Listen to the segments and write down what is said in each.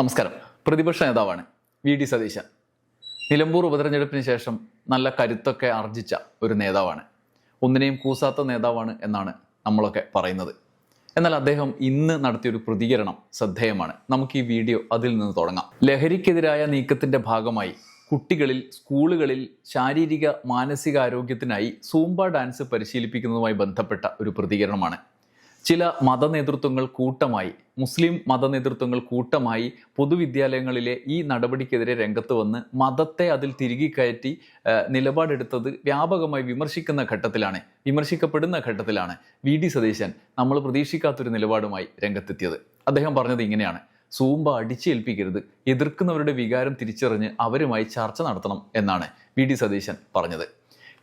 നമസ്കാരം. പ്രതിപക്ഷ നേതാവാണ് വി ഡി സതീശൻ. നിലമ്പൂർ ഉപതെരഞ്ഞെടുപ്പിന് ശേഷം നല്ല കരുത്തൊക്കെ ആർജിച്ച ഒരു നേതാവാണ്. ഒന്നിനെയും കൂസാത്ത നേതാവാണ് എന്നാണ് നമ്മളൊക്കെ പറയുന്നത്. എന്നാൽ അദ്ദേഹം ഇന്ന് നടത്തിയൊരു പ്രതികരണം ശ്രദ്ധേയമാണ്. നമുക്ക് ഈ വീഡിയോ അതിൽ നിന്ന് തുടങ്ങാം. ലഹരിക്കെതിരായ നീക്കത്തിന്റെ ഭാഗമായി കുട്ടികളിൽ സ്കൂളുകളിൽ ശാരീരിക മാനസികാരോഗ്യത്തിനായി സൂംബ ഡാൻസ് പരിശീലിപ്പിക്കുന്നതുമായി ബന്ധപ്പെട്ട ഒരു പ്രതികരണമാണ് ചില മതനേതൃത്വങ്ങൾ കൂട്ടമായി മുസ്ലിം മതനേതൃത്വങ്ങൾ കൂട്ടമായി പൊതുവിദ്യാലയങ്ങളിലെ ഈ നടപടിക്കെതിരെ രംഗത്ത് വന്ന് മതത്തെ അതിൽ തിരികെ കയറ്റി നിലപാടെടുത്തത് വ്യാപകമായി വിമർശിക്കുന്ന ഘട്ടത്തിലാണ് വിമർശിക്കപ്പെടുന്ന ഘട്ടത്തിലാണ് വി. ഡി. സതീശൻ നമ്മൾ പ്രതീക്ഷിക്കാത്തൊരു നിലപാടുമായി രംഗത്തെത്തിയത്. അദ്ദേഹം പറഞ്ഞത് ഇങ്ങനെയാണ് സൂമ്പ അടിച്ചേൽപ്പിക്കരുത് എതിർക്കുന്നവരുടെ വികാരം തിരിച്ചറിഞ്ഞ് അവരുമായി ചർച്ച നടത്തണം എന്നാണ് വി. ഡി. സതീശൻ പറഞ്ഞത്.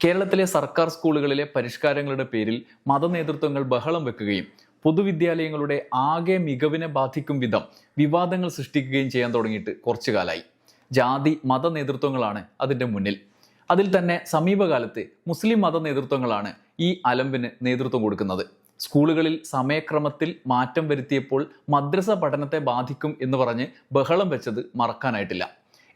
കേരളത്തിലെ സർക്കാർ സ്കൂളുകളിലെ പരിഷ്കാരങ്ങളുടെ പേരിൽ മതനേതൃത്വങ്ങൾ ബഹളം വെക്കുകയും പൊതുവിദ്യാലയങ്ങളുടെ ആകെ മികവിനെ ബാധിക്കും വിധം വിവാദങ്ങൾ സൃഷ്ടിക്കുകയും ചെയ്യാൻ തുടങ്ങിയിട്ട് കുറച്ചു കാലമായി ജാതി മത നേതൃത്വങ്ങളാണ് അതിന്റെ മുന്നിൽ. അതിൽ തന്നെ സമീപകാലത്ത് മുസ്ലിം മത നേതൃത്വങ്ങളാണ് ഈ അലമ്പിന് നേതൃത്വം കൊടുക്കുന്നത്. സ്കൂളുകളിൽ സമയക്രമത്തിൽ മാറ്റം വരുത്തിയപ്പോൾ മദ്രസ പഠനത്തെ ബാധിക്കും എന്ന് പറഞ്ഞ് ബഹളം വെച്ചത് മറക്കാനായിട്ടില്ല.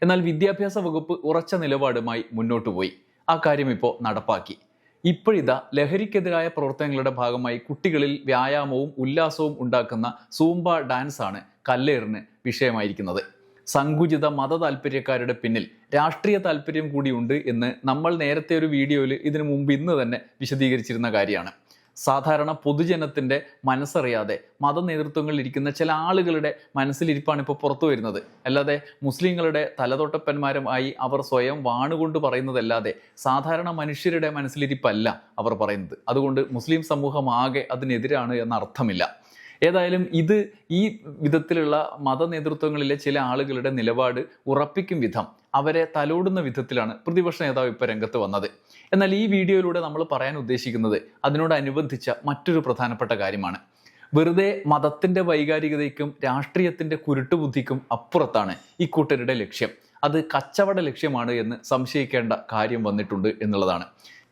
എന്നാൽ വിദ്യാഭ്യാസ വകുപ്പ് ഉറച്ച നിലപാടുമായി മുന്നോട്ടു പോയി ആ കാര്യം ഇപ്പോൾ നടപ്പാക്കി. ഇപ്പോഴിതാ ലഹരിക്കെതിരായ പ്രവർത്തനങ്ങളുടെ ഭാഗമായി കുട്ടികളിൽ വ്യായാമവും ഉല്ലാസവും ഉണ്ടാക്കുന്ന സൂംബ ഡാൻസ് ആണ് കല്ലേറിന് വിഷയമായിരിക്കുന്നത്. സങ്കുചിത മത താല്പര്യക്കാരുടെ പിന്നിൽ രാഷ്ട്രീയ താല്പര്യം കൂടിയുണ്ട് എന്ന് നമ്മൾ നേരത്തെ ഒരു വീഡിയോയിൽ ഇതിനു മുമ്പ് ഇന്ന് തന്നെ വിശദീകരിച്ചിരുന്ന കാര്യമാണ്. സാധാരണ പൊതുജനത്തിന്റെ മനസ്സറിയാതെ മത നേതൃത്വങ്ങളിൽ ഇരിക്കുന്ന ചില ആളുകളുടെ മനസ്സിലിരിപ്പാണ് ഇപ്പോൾ പുറത്തു വരുന്നത്. അല്ലാതെ മുസ്ലിങ്ങളുടെ തലതോട്ടപ്പന്മാരുമായി അവർ സ്വയം വാണുകൊണ്ട് പറയുന്നതല്ലാതെ സാധാരണ മനുഷ്യരുടെ മനസ്സിലിരിപ്പല്ല അവർ പറയുന്നത്. അതുകൊണ്ട് മുസ്ലിം സമൂഹം ആകെ അതിനെതിരാണ് എന്ന അർത്ഥമില്ല ഏതായാലും ഇത് ഈ വിധത്തിലുള്ള മത നേതൃത്വങ്ങളിലെ ചില ആളുകളുടെ നിലപാട് ഉറപ്പിക്കും വിധം അവരെ തലോടുന്ന വിധത്തിലാണ് പ്രതിപക്ഷ നേതാവ് ഇപ്പോൾ രംഗത്ത് വന്നത്. എന്നാൽ ഈ വീഡിയോയിലൂടെ നമ്മൾ പറയാൻ ഉദ്ദേശിക്കുന്നത് അതിനോടനുബന്ധിച്ച മറ്റൊരു പ്രധാനപ്പെട്ട കാര്യമാണ്. വെറുതെ മതത്തിന്റെ വൈകാരികതയ്ക്കും രാഷ്ട്രീയത്തിന്റെ കുരുട്ടുബുദ്ധിക്കും അപ്പുറത്താണ് ഈ കൂട്ടരുടെ ലക്ഷ്യം. അത് കച്ചവട ലക്ഷ്യമാണ് എന്ന് സംശയിക്കേണ്ട കാര്യം വന്നിട്ടുണ്ട് എന്നുള്ളതാണ്.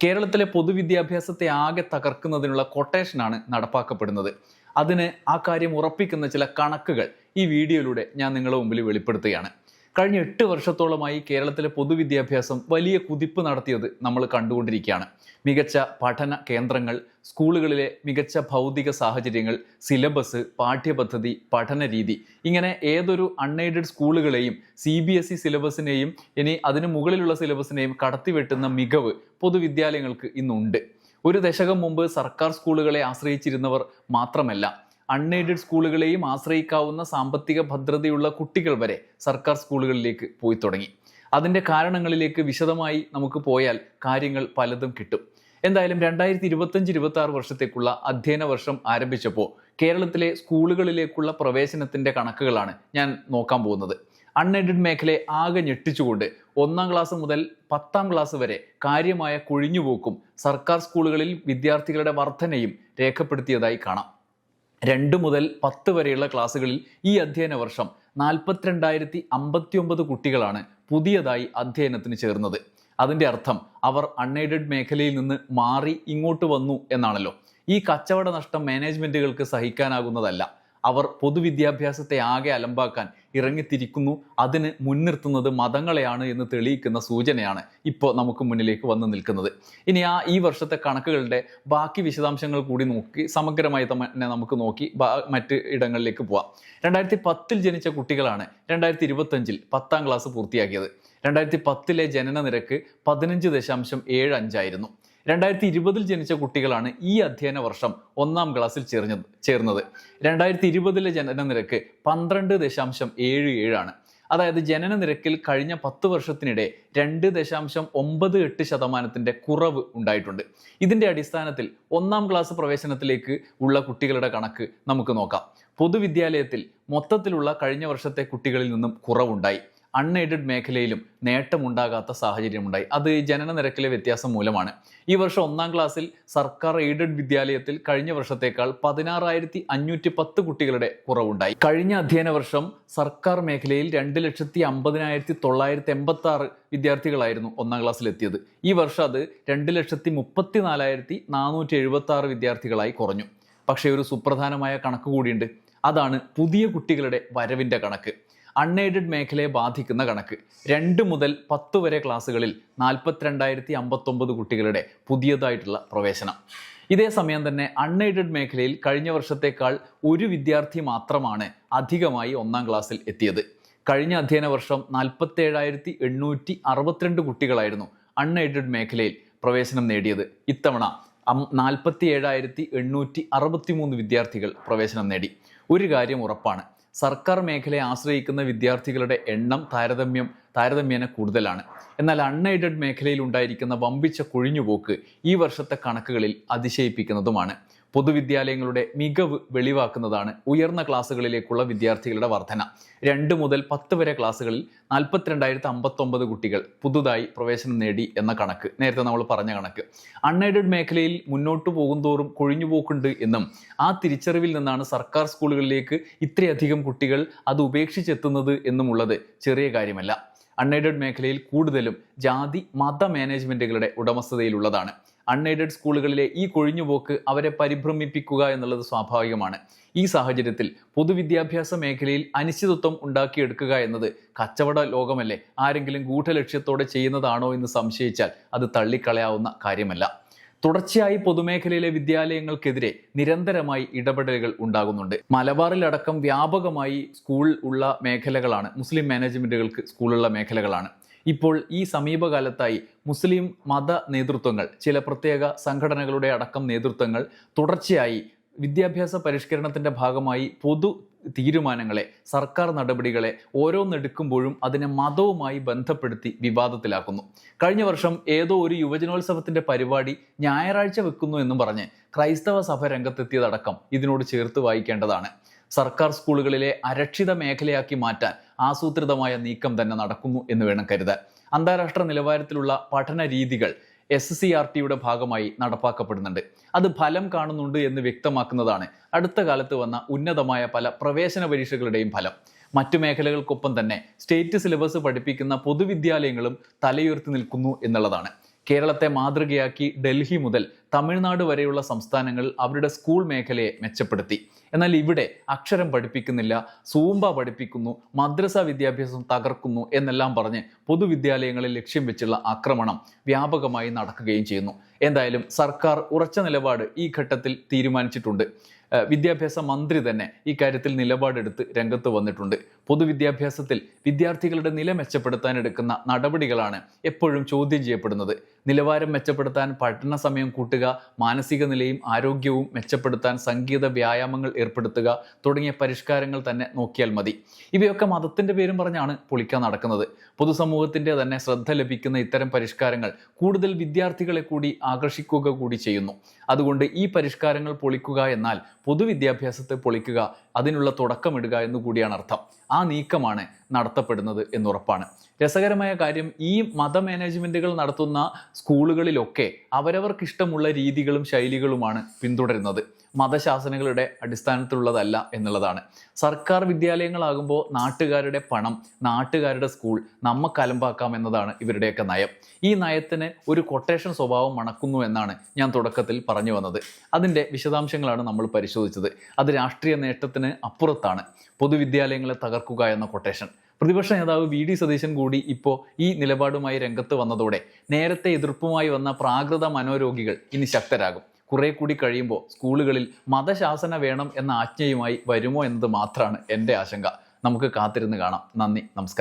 കേരളത്തിലെ പൊതുവിദ്യാഭ്യാസത്തെ ആകെ തകർക്കുന്നതിനുള്ള കൊട്ടേഷനാണ് നടപ്പാക്കപ്പെടുന്നത്. അതിന് ആ കാര്യം ഉറപ്പിക്കുന്ന ചില കണക്കുകൾ ഈ വീഡിയോയിലൂടെ ഞാൻ നിങ്ങളുടെ മുമ്പിൽ വെളിപ്പെടുത്തുകയാണ്. കഴിഞ്ഞ എട്ട് വർഷത്തോളമായി കേരളത്തിലെ പൊതുവിദ്യാഭ്യാസം വലിയ കുതിപ്പ് നടത്തിയത് നമ്മൾ കണ്ടുകൊണ്ടിരിക്കുകയാണ്. മികച്ച പഠന കേന്ദ്രങ്ങൾ സ്കൂളുകളിലെ മികച്ച ഭൗതിക സാഹചര്യങ്ങൾ സിലബസ് പാഠ്യപദ്ധതി പഠന രീതി. ഇങ്ങനെ ഏതൊരു അൺഎയ്ഡഡ് സ്കൂളുകളെയും സി ബി എസ് ഇ സിലബസിനെയും ഇനി അതിന് മുകളിലുള്ള സിലബസിനെയും കടത്തിവെട്ടുന്ന മികവ് പൊതുവിദ്യാലയങ്ങൾക്ക് ഇന്നുണ്ട്. ഒരു ദശകം മുമ്പ് സർക്കാർ സ്കൂളുകളെ ആശ്രയിച്ചിരുന്നവർ മാത്രമല്ല അൺഎയ്ഡഡ് സ്കൂളുകളെയും ആശ്രയിക്കാവുന്ന സാമ്പത്തിക ഭദ്രതയുള്ള കുട്ടികൾ വരെ സർക്കാർ സ്കൂളുകളിലേക്ക് പോയി തുടങ്ങി. അതിന്റെ കാരണങ്ങളിലേക്ക് വിശദമായി നമുക്ക് പോയാൽ കാര്യങ്ങൾ പലതും കിട്ടും. എന്തായാലും രണ്ടായിരത്തി ഇരുപത്തഞ്ച് ഇരുപത്തി ആറ് വർഷത്തേക്കുള്ള അധ്യയന വർഷം ആരംഭിച്ചപ്പോൾ കേരളത്തിലെ സ്കൂളുകളിലേക്കുള്ള പ്രവേശനത്തിന്റെ കണക്കുകളാണ് ഞാൻ നോക്കാൻ പോകുന്നത്. അൺഎയ്ഡഡ് മേഖലയെ ആകെ ഞെട്ടിച്ചുകൊണ്ട് ഒന്നാം ക്ലാസ് മുതൽ പത്താം ക്ലാസ് വരെ കാര്യമായ കൊഴിഞ്ഞുപോക്കും സർക്കാർ സ്കൂളുകളിൽ വിദ്യാർത്ഥികളുടെ വർധനയും രേഖപ്പെടുത്തിയതായി കാണാം. രണ്ട് മുതൽ പത്ത് വരെയുള്ള ക്ലാസ്സുകളിൽ ഈ അധ്യയന വർഷം നാൽപ്പത്തിരണ്ടായിരത്തി അമ്പത്തി ഒമ്പത് കുട്ടികളാണ് പുതിയതായി അധ്യയനത്തിന് ചേർന്നത്. അതിന്റെ അർത്ഥം അവർ അൺഎയ്ഡഡ് മേഖലയിൽ നിന്ന് മാറി ഇങ്ങോട്ട് വന്നു എന്നാണല്ലോ. ഈ കച്ചവട നഷ്ടം മാനേജ്മെന്റുകൾക്ക് സഹിക്കാനാകുന്നതല്ല. അവർ പൊതുവിദ്യാഭ്യാസത്തെ ആകെ അലമ്പാക്കാൻ ഇറങ്ങിത്തിരിക്കുന്നു. അതിന് മുൻനിർത്തുന്നത് മതങ്ങളെയാണ് എന്ന് തെളിയിക്കുന്ന സൂചനയാണ് ഇപ്പോൾ നമുക്ക് മുന്നിലേക്ക് വന്നു നിൽക്കുന്നത്. ഇനി ആ ഈ വർഷത്തെ കണക്കുകളുടെ ബാക്കി വിശദാംശങ്ങൾ കൂടി നോക്കി സമഗ്രമായി തന്നെ നമുക്ക് നോക്കി മറ്റ് ഇടങ്ങളിലേക്ക് പോവാം. രണ്ടായിരത്തി പത്തിൽ ജനിച്ച കുട്ടികളാണ് രണ്ടായിരത്തി ഇരുപത്തഞ്ചിൽ പത്താം ക്ലാസ് പൂർത്തിയാക്കിയത്. രണ്ടായിരത്തി പത്തിലെ ജനന നിരക്ക് പതിനഞ്ച് ദശാംശം ഏഴ് അഞ്ചായിരുന്നു രണ്ടായിരത്തി ഇരുപതിൽ ജനിച്ച കുട്ടികളാണ് ഈ അധ്യയന വർഷം ഒന്നാം ക്ലാസ്സിൽ ചേർന്നത് ചേർന്നത്. രണ്ടായിരത്തി ഇരുപതിലെ ജനന നിരക്ക് പന്ത്രണ്ട് ദശാംശം ഏഴ് ഏഴാണ് അതായത് ജനന നിരക്കിൽ കഴിഞ്ഞ പത്ത് വർഷത്തിനിടെ രണ്ട് ദശാംശം ഒമ്പത് എട്ട് ശതമാനത്തിന്റെ കുറവ് ഉണ്ടായിട്ടുണ്ട്. ഇതിന്റെ അടിസ്ഥാനത്തിൽ ഒന്നാം ക്ലാസ് പ്രവേശനത്തിലേക്ക് ഉള്ള കുട്ടികളുടെ കണക്ക് നമുക്ക് നോക്കാം. പൊതുവിദ്യാലയത്തിൽ മൊത്തത്തിലുള്ള കഴിഞ്ഞ വർഷത്തെ കുട്ടികളിൽ നിന്നും കുറവുണ്ടായി. അൺഎയ്ഡഡ് മേഖലയിലും നേട്ടമുണ്ടാകാത്ത സാഹചര്യമുണ്ടായി. അത് ജനന നിരക്കിലെ വ്യത്യാസം മൂലമാണ്. ഈ വർഷം ഒന്നാം ക്ലാസ്സിൽ സർക്കാർ എയ്ഡഡ് വിദ്യാലയത്തിൽ കഴിഞ്ഞ വർഷത്തേക്കാൾ പതിനാറായിരത്തി അഞ്ഞൂറ്റി പത്ത് കുട്ടികളുടെ കുറവുണ്ടായി. കഴിഞ്ഞ അധ്യയന വർഷം സർക്കാർ മേഖലയിൽ രണ്ട് ലക്ഷത്തി അമ്പതിനായിരത്തി തൊള്ളായിരത്തി എൺപത്തി ആറ് വിദ്യാർത്ഥികളായിരുന്നു ഒന്നാം ക്ലാസ്സിൽ എത്തിയത് ഈ വർഷം അത് രണ്ട് ലക്ഷത്തി മുപ്പത്തി നാലായിരത്തി നാനൂറ്റി എഴുപത്തി ആറ് വിദ്യാർത്ഥികളായി കുറഞ്ഞു. പക്ഷേ ഒരു സുപ്രധാനമായ കണക്ക് കൂടിയുണ്ട്. അതാണ് പുതിയ കുട്ടികളുടെ വരവിന്റെ കണക്ക്. അൺഎയ്ഡഡ് മേഖലയെ ബാധിക്കുന്ന കണക്ക്. രണ്ട് മുതൽ പത്ത് വരെ ക്ലാസ്സുകളിൽ നാൽപ്പത്തിരണ്ടായിരത്തി അമ്പത്തൊമ്പത് കുട്ടികളുടെ പുതിയതായിട്ടുള്ള പ്രവേശനം. ഇതേ സമയം തന്നെ അൺഎയ്ഡഡ് മേഖലയിൽ കഴിഞ്ഞ വർഷത്തേക്കാൾ ഒരു വിദ്യാർത്ഥി മാത്രമാണ് അധികമായി ഒന്നാം ക്ലാസ്സിൽ എത്തിയത്. കഴിഞ്ഞ അധ്യയന വർഷം നാൽപ്പത്തേഴായിരത്തി എണ്ണൂറ്റി അറുപത്തിരണ്ട് കുട്ടികളായിരുന്നു അൺഎയ്ഡഡ് മേഖലയിൽ പ്രവേശനം നേടിയത്. ഇത്തവണ നാൽപ്പത്തി ഏഴായിരത്തി എണ്ണൂറ്റി അറുപത്തി മൂന്ന് വിദ്യാർത്ഥികൾ പ്രവേശനം നേടി. ഒരു കാര്യം ഉറപ്പാണ് സർക്കാർ മേഖലയെ ആശ്രയിക്കുന്ന വിദ്യാർത്ഥികളുടെ എണ്ണം താരതമ്യം താരതമ്യേന കൂടുതലാണ്. എന്നാൽ അൺഎയ്ഡഡ് മേഖലയിൽ ഉണ്ടായിരിക്കുന്ന വമ്പിച്ച കൊഴിഞ്ഞുപോക്ക് ഈ വർഷത്തെ കണക്കുകളിൽ അതിശയിപ്പിക്കുന്നതുമാണ്. പൊതുവിദ്യാലയങ്ങളുടെ മികവ് വെളിവാക്കുന്നതാണ് ഉയർന്ന ക്ലാസ്സുകളിലേക്കുള്ള വിദ്യാർത്ഥികളുടെ വർധന. രണ്ട് മുതൽ പത്ത് വരെ ക്ലാസ്സുകളിൽ നാൽപ്പത്തിരണ്ടായിരത്തി അമ്പത്തൊമ്പത് കുട്ടികൾ പുതുതായി പ്രവേശനം നേടി എന്ന കണക്ക്. നേരത്തെ നമ്മൾ പറഞ്ഞ കണക്ക്. അൺഎയ്ഡഡ് മേഖലയിൽ മുന്നോട്ട് പോകുന്തോറും കൊഴിഞ്ഞുപോക്കുണ്ട് എന്നും ആ തിരിച്ചറിവിൽ നിന്നാണ് സർക്കാർ സ്കൂളുകളിലേക്ക് ഇത്രയധികം കുട്ടികൾ അത് ഉപേക്ഷിച്ചെത്തുന്നത് എന്നുമുള്ളത് ചെറിയ കാര്യമല്ല. അൺഎയ്ഡഡ് മേഖലയിൽ കൂടുതലും ജാതി മത മാനേജ്മെന്റുകളുടെ ഉടമസ്ഥതയിലുള്ളതാണ്. അൺഎയ്ഡഡ് സ്കൂളുകളിലെ ഈ കൊഴിഞ്ഞുപോക്ക് അവരെ പരിഭ്രമിപ്പിക്കുക എന്നുള്ളത് സ്വാഭാവികമാണ്. ഈ സാഹചര്യത്തിൽ പൊതുവിദ്യാഭ്യാസ മേഖലയിൽ അനിശ്ചിതത്വം ഉണ്ടാക്കിയെടുക്കുക എന്നത് കച്ചവട ലോകമല്ലേ? ആരെങ്കിലും ഗൂഢലക്ഷ്യത്തോടെ ചെയ്യുന്നതാണോ എന്ന് സംശയിച്ചാൽ അത് തള്ളിക്കളയാവുന്ന കാര്യമല്ല. തുടർച്ചയായി പൊതുമേഖലയിലെ വിദ്യാലയങ്ങൾക്കെതിരെ നിരന്തരമായി ഇടപെടലുകൾ ഉണ്ടാകുന്നുണ്ട്. മലബാറിലടക്കം വ്യാപകമായി സ്കൂൾ ഉള്ള മേഖലകളാണ്. മുസ്ലിം മാനേജ്മെന്റുകൾക്ക് സ്കൂളുള്ള മേഖലകളാണ്. ഇപ്പോൾ ഈ സമീപകാലത്തായി മുസ്ലിം മത നേതൃത്വങ്ങൾ ചില പ്രത്യേക സംഘടനകളുടെ അടക്കം നേതൃത്വങ്ങൾ തുടർച്ചയായി വിദ്യാഭ്യാസ പരിഷ്കരണത്തിന്റെ ഭാഗമായി പൊതു തീരുമാനങ്ങളെ സർക്കാർ നടപടികളെ ഓരോന്നെടുക്കുമ്പോഴും അതിനെ മതവുമായി ബന്ധപ്പെടുത്തി വിവാദത്തിലാക്കുന്നു. കഴിഞ്ഞ വർഷം ഏതോ ഒരു യുവജനോത്സവത്തിന്റെ പരിപാടി ഞായറാഴ്ച വെക്കുന്നു എന്നും പറഞ്ഞ് ക്രൈസ്തവ സഭ രംഗത്തെത്തിയതടക്കം ഇതിനോട് ചേർത്ത് വായിക്കേണ്ടതാണ്. സർക്കാർ സ്കൂളുകളിലെ അരക്ഷിത മേഖലയാക്കി മാറ്റാൻ ആസൂത്രിതമായ നീക്കം തന്നെ നടക്കുന്നു എന്ന് വേണം കരുതാൻ. അന്താരാഷ്ട്ര നിലവാരത്തിലുള്ള പഠന രീതികൾ എസ് സി ആർ ടിയുടെ ഭാഗമായി നടപ്പാക്കപ്പെടുന്നുണ്ട്. അത് ഫലം കാണുന്നുണ്ട് എന്ന് വ്യക്തമാക്കുന്നതാണ് അടുത്ത കാലത്ത് വന്ന ഉന്നതമായ പല പ്രവേശന പരീക്ഷകളുടെയും ഫലം. മറ്റു മേഖലകൾക്കൊപ്പം തന്നെ സ്റ്റേറ്റ് സിലബസ് പഠിപ്പിക്കുന്ന പൊതുവിദ്യാലയങ്ങളും തലയുയർത്തി നിൽക്കുന്നു എന്നുള്ളതാണ്. കേരളത്തെ മാതൃകയാക്കി ഡൽഹി മുതൽ തമിഴ്നാട് വരെയുള്ള സംസ്ഥാനങ്ങൾ അവരുടെ സ്കൂൾ മേഖലയെ മെച്ചപ്പെടുത്തി. എന്നാൽ ഇവിടെ അക്ഷരം പഠിപ്പിക്കുന്നില്ല സൂമ്പ പഠിപ്പിക്കുന്നു മദ്രസ വിദ്യാഭ്യാസം തകർക്കുന്നു എന്നെല്ലാം പറഞ്ഞ് പൊതുവിദ്യാലയങ്ങളിൽ ലക്ഷ്യം വെച്ചുള്ള ആക്രമണം വ്യാപകമായി നടക്കുകയും ചെയ്യുന്നു. എന്തായാലും സർക്കാർ ഉറച്ച നിലപാട് ഈ ഘട്ടത്തിൽ തീരുമാനിച്ചിട്ടുണ്ട്. വിദ്യാഭ്യാസ മന്ത്രി തന്നെ ഈ കാര്യത്തിൽ നിലപാടെടുത്ത് രംഗത്ത് വന്നിട്ടുണ്ട്. പൊതുവിദ്യാഭ്യാസത്തിൽ വിദ്യാർത്ഥികളുടെ നില മെച്ചപ്പെടുത്താൻ എടുക്കുന്ന നടപടികളാണ് എപ്പോഴും ചോദ്യം ചെയ്യപ്പെടുന്നത്. നിലവാരം മെച്ചപ്പെടുത്താൻ പഠന സമയം കൂട്ടുക മാനസിക നിലയും ആരോഗ്യവും മെച്ചപ്പെടുത്താൻ സംഗീത വ്യായാമങ്ങൾ ഏർപ്പെടുത്തുക തുടങ്ങിയ പരിഷ്കാരങ്ങൾ തന്നെ നോക്കിയാൽ മതി. ഇവയൊക്കെ മതത്തിന്റെ പേരും പറഞ്ഞാണ് പൊളിക്കാൻ നടക്കുന്നത്. പൊതുസമൂഹത്തിന്റെ തന്നെ ശ്രദ്ധ ലഭിക്കുന്ന ഇത്തരം പരിഷ്കാരങ്ങൾ കൂടുതൽ വിദ്യാർത്ഥികളെ കൂടി ആകർഷിക്കുക കൂടി ചെയ്യുന്നു. അതുകൊണ്ട് ഈ പരിഷ്കാരങ്ങൾ പൊളിക്കുക എന്നാൽ പൊതുവിദ്യാഭ്യാസത്തെ പൊളിക്കുക അതിനുള്ള തുടക്കമിടുക എന്നുകൂടിയാണ് അർത്ഥം. ആ നീക്കമാണ് നടത്തപ്പെടുന്നത് എന്നുറപ്പാണ്. രസകരമായ കാര്യം ഈ മത മാനേജ്മെന്റുകൾ നടത്തുന്ന സ്കൂളുകളിലൊക്കെ അവരവർക്ക് ഇഷ്ടമുള്ള രീതികളും ശൈലികളുമാണ് പിന്തുടരുന്നത്. മതശാസനകളുടെ അടിസ്ഥാനത്തിലുള്ളതല്ല എന്നുള്ളതാണ്. സർക്കാർ വിദ്യാലയങ്ങളാകുമ്പോൾ നാട്ടുകാരുടെ പണം നാട്ടുകാരുടെ സ്കൂൾ നമ്മ അലമ്പാക്കാം എന്നതാണ് ഇവരുടെയൊക്കെ നയം. ഈ നയത്തിന് ഒരു കൊട്ടേഷൻ സ്വഭാവം മണക്കുന്നു എന്നാണ് ഞാൻ തുടക്കത്തിൽ പറഞ്ഞു വന്നത്. അതിന്റെ വിശദാംശങ്ങളാണ് നമ്മൾ പരിശോധിച്ചത്. അത് രാഷ്ട്രീയ നേട്ടത്തിന് അപ്പുറത്താണ്. പൊതുവിദ്യാലയങ്ങളെ തകർക്കുക എന്ന കൊട്ടേഷൻ പ്രതിപക്ഷ നേതാവ് വി ഡി സതീശൻ കൂടി ഇപ്പോൾ ഈ നിലപാടുമായി രംഗത്ത് വന്നതോടെ നേരത്തെ എതിർപ്പുമായി വന്ന പ്രാകൃത മനോരോഗികൾ ഇനി ശക്തരാകും. കുറെ കൂടി കഴിയുമ്പോൾ സ്കൂളുകളിൽ മതശാസന വേണം എന്ന ആജ്ഞയുമായി വരുമോ എന്നത് മാത്രമാണ് എന്റെ ആശങ്ക. നമുക്ക് കാത്തിരുന്ന് കാണാം. നന്ദി നമസ്കാരം.